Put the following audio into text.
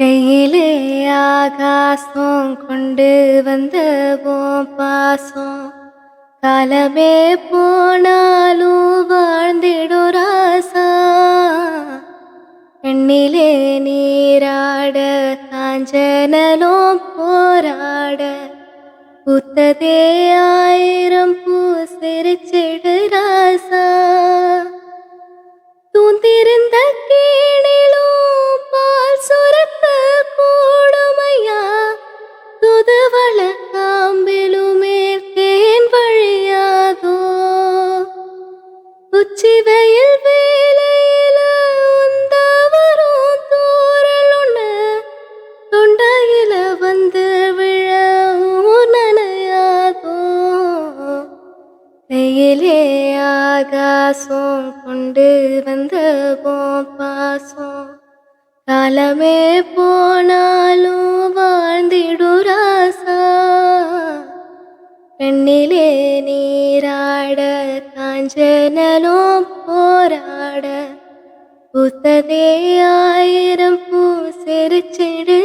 கையிலே ஆகாசம் கொண்டு வந்த உன் பாசம். காலமே போனாலும் வாழ்ந்திடும் ராசா. எண்ணிலே நீராட காஞ்சனலும் போராட. புத்ததே ஆயிரம் பூ துதுவள காம்பிலுமே வழியாதோ? உச்சி வேலையில உந்தவரும் தூரலுன்னு தொண்டையில வந்து விழ நனையாதோ வெயிலே ஆகாசம் கொண்டு வந்த உன் பாசம் காலமே போனா கண்ணிலே நீராட காஞ்சனலும் போராட. பூத்ததே ஆயிரம் பூ செருச்சிடு